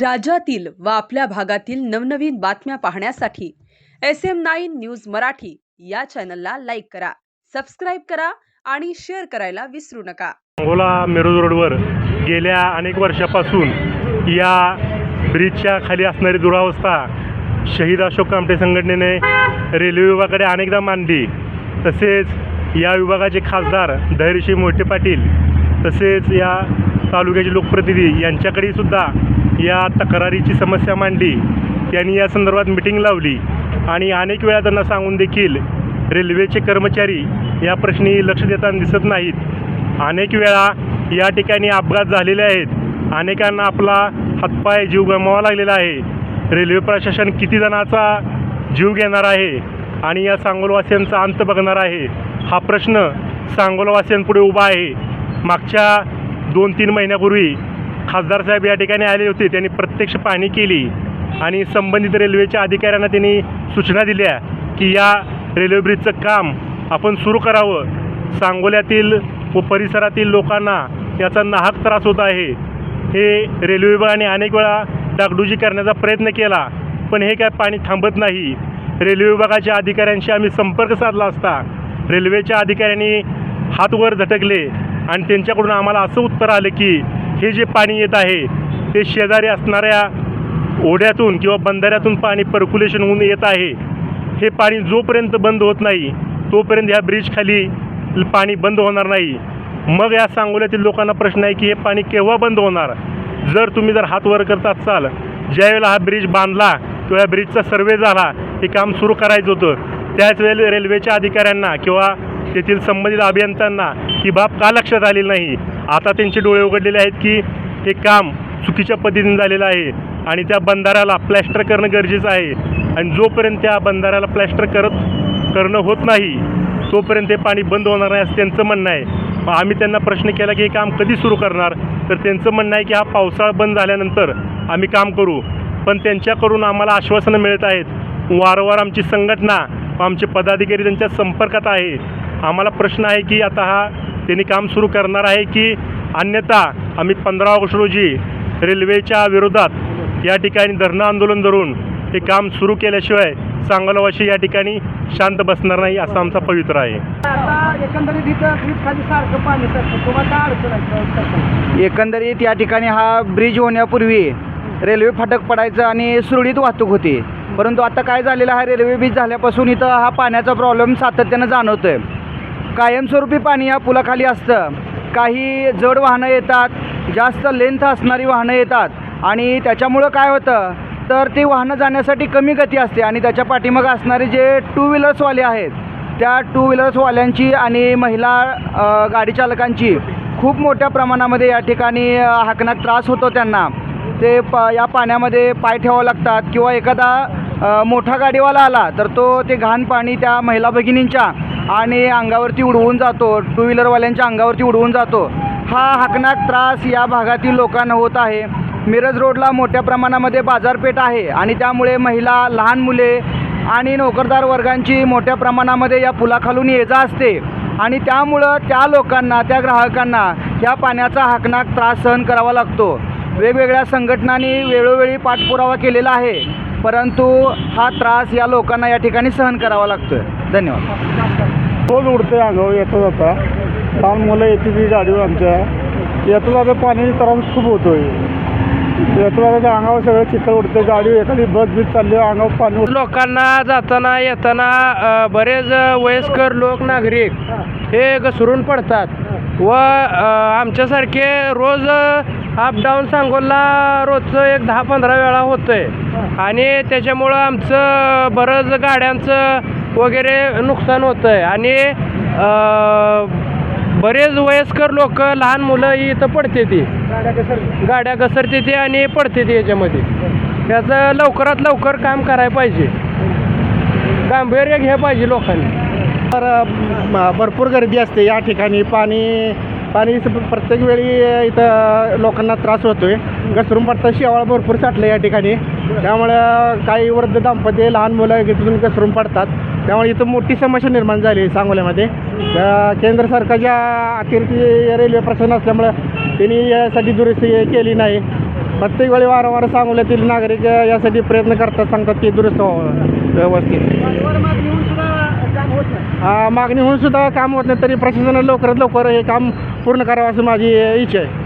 राज्यातील व आपल्या भागातील नवनवीन बातम्या पाहण्यासाठी S M nine news Marathi या चॅनलला लाईक करा सबस्क्राईब करा आणि शेअर करायला विसरू नका. अंगोला मेरूज रोडवर गेल्या अनेक वर्षापासून या ब्रिजच्या खाली असणारी दुरावस्था शहीद अशोक कामटे संघटनेने रेल्वे विभागाकडे अनेकदा मांडली. तसेच या विभागाचे खासदार धैर्यशी मोठे पाटील तसेच या तालुक्याचे लोकप्रतिनिधी यांच्याकडे सुद्धा या तक्रारीची समस्या मांडली. त्यांनी या संदर्भात मिटिंग लावली आणि अनेक वेळा त्यांना सांगून देखील रेल्वेचे कर्मचारी या प्रश्नी लक्ष देताना दिसत नाहीत. अनेक वेळा या ठिकाणी अपघात झालेले आहेत. अनेकांना आपला हातपाय जीव गमवावा लागलेला आहे. रेल्वे प्रशासन किती जणांचा जीव घेणार आहे आणि या सांगोलवासियांचा अंत बघणार आहे हा प्रश्न सांगोलवासियांपुढे उभा आहे. मागच्या दोन तीन महिन्यापूर्वी खासदार साहेब या ठिकाणी आले होते. त्यांनी प्रत्यक्ष पाहणी केली आणि संबंधित रेल्वेच्या अधिकाऱ्यांना त्यांनी सूचना दिल्या की या रेल्वे ब्रिजचं काम आपण सुरू करावं. सांगोल्यातील व परिसरातील लोकांना याचा नाहक त्रास होत आहे. हे रेल्वे विभागाने अनेक वेळा डागडुजी करण्याचा प्रयत्न केला पण हे काय पाणी थांबत नाही. रेल्वे विभागाच्या अधिकाऱ्यांशी आम्ही संपर्क साधला असता रेल्वेच्या अधिकाऱ्यांनी हात वर झटकले आणि त्यांच्याकडून आम्हाला असं उत्तर आलं की हे जे पाणी येत आहे ते शेजारी असणाऱ्या ओढ्यातून किंवा बंधाऱ्यातून पाणी पर्क्युलेशन होऊन येत आहे. हे पाणी जोपर्यंत बंद होत नाही तोपर्यंत ह्या ब्रिजखाली पाणी बंद होणार नाही. मग या सांगोल्यातील लोकांना प्रश्न आहे की हे पाणी केव्हा बंद होणार? जर तुम्ही जर हात वर करत असाल ज्यावेळेला हा ब्रिज बांधला किंवा या ब्रिजचा सर्वे झाला हे काम सुरू करायचं होतं. त्याच वेळेला रेल्वेच्या अधिकाऱ्यांना किंवा तेथील संबंधित अभियंत्यांना ही बाब का लक्षात आलेली नाही? आता त्यांचे डोळे उघडलेले आहेत की हे काम चुकीच्या पद्धतीने झालेलं आहे आणि त्या बंधाऱ्याला प्लॅस्टर करणं गरजेचं आहे. आणि जोपर्यंत त्या बंधाऱ्याला प्लॅस्टर करत करणं होत नाही तोपर्यंत ते पाणी बंद होणार नाही असं त्यांचं म्हणणं आहे. मग आम्ही त्यांना प्रश्न केला की हे काम कधी सुरू करणार? तर त्यांचं म्हणणं आहे की हा पावसाळा बंद झाल्यानंतर आम्ही काम करू. पण त्यांच्याकडून आम्हाला आश्वासनं मिळत आहेत. वारंवार आमची संघटना व आमचे पदाधिकारी त्यांच्या संपर्कात आहे. आम्हाला प्रश्न आहे की आता हा त्यांनी काम सुरू करणार आहे की अन्यथा आम्ही पंधरा ऑगस्ट रोजी रेल्वेच्या विरोधात या ठिकाणी धरणं आंदोलन धरून हे काम सुरू केल्याशिवाय सांगोलावाशी या ठिकाणी शांत बसणार नाही असा आमचा पवित्र आहे. एकंदरीत या ठिकाणी हा ब्रिज होण्यापूर्वी रेल्वे फाटक पडायचं आणि सुरळीत वाहतूक होती. परंतु आता काय झालेलं आहे? रेल्वे ब्रिज झाल्यापासून इथं हा पाण्याचा प्रॉब्लेम सातत्यानं जाणवतो आहे कायमस्वरूपी पाणी या पुलाखाली असतं. काही जड वाहनं येतात जास्त लेंथ असणारी वाहनं येतात आणि त्याच्यामुळं काय होतं? तर ती वाहनं जाण्यासाठी कमी गती असते आणि त्याच्या पाठीमागं असणारे जे टू व्हीलर्सवाले आहेत त्या टू व्हीलर्सवाल्यांची आणि महिला गाडी चालकांची खूप मोठ्या प्रमाणामध्ये या ठिकाणी हाकण्यात त्रास होतो त्यांना. ते प या पाण्यामध्ये पाय ठेवावं लागतात किंवा एखादा मोठा गाडीवाला आला तर तो ते घाण पाणी त्या महिला भगिनींच्या आणि अंगावरती उडवून जातो. टू व्हीलरवाल्यांच्या अंगावरती उडवून जातो. हा हकनाक त्रास या भागातील लोकांना होत आहे. मिरज रोडला मोठ्या प्रमाणामध्ये बाजारपेठ आहे आणि त्यामुळे महिला लहान मुले आणि नोकरदार वर्गांची मोठ्या प्रमाणामध्ये या पुलाखालून ये जा असते. आणि त्यामुळं त्या लोकांना त्या ग्राहकांना ह्या पाण्याचा हाकनाक त्रास सहन करावा लागतो. वेगवेगळ्या संघटनांनी वेळोवेळी पाठपुरावा केलेला आहे. परंतु हा त्रास या लोकांना या ठिकाणी सहन करावा लागतो धन्यवाद. रोज उडते अंगावर येता जाता लहान मुलं येते ती गाडीवर आमच्या. येता जाता पाण्याचा त्रास खूप होतोय. येता जाता अंगावर सगळं चिखल उडते गाडी एखादी बस बीस चालली अंगावर पाणी. लोकांना जाताना येताना अ, बरेच वयस्कर लोक नागरिक हे घसरून पडतात. व अ, आमच्यासारखे रोज अप डाऊन सांगोला रोजचं एक दहा पंधरा वेळा होतं आहे आणि त्याच्यामुळं आमचं बरंच गाड्यांचं वगैरे नुकसान होतं आहे आणि अ, बरेच वयस्कर लोक लहान मुलं ही इथं पडते ती. गाड्या घसरते ती आणि पडते ती याच्यामध्ये. त्याचं लवकरात लवकर काम करायला पाहिजे. गांभीर्य घ्या पाहिजे लोकांनी. तर भरपूर गर्दी असते या ठिकाणी. पाणी पाणी स- प्रत्येक वेळी इथं लोकांना त्रास होतोय. घसरून पडतं शेवाळ भरपूर साठलं या ठिकाणी. त्यामुळं काही वृद्ध दाम्पत्य लहान मुलं इथून घसरून पडतात. त्यामुळे इथं मोठी समस्या निर्माण झाली सांगोल्यामध्ये. केंद्र सरकारच्या अतिरिक्त रेल्वे प्रशासन असल्यामुळं त्यांनी यासाठी दुरुस्ती केली नाही. प्रत्येक वेळी वारंवार सांगोल्यातील नागरिक यासाठी प्रयत्न करतात सांगतात की दुरुस्त व्हावं व्यवस्थित. मागणी होऊन सुद्धा काम होत नाही. तरी प्रशासनाने लवकरात लवकर हे काम पूर्ण करावं असं माझी इच्छा आहे.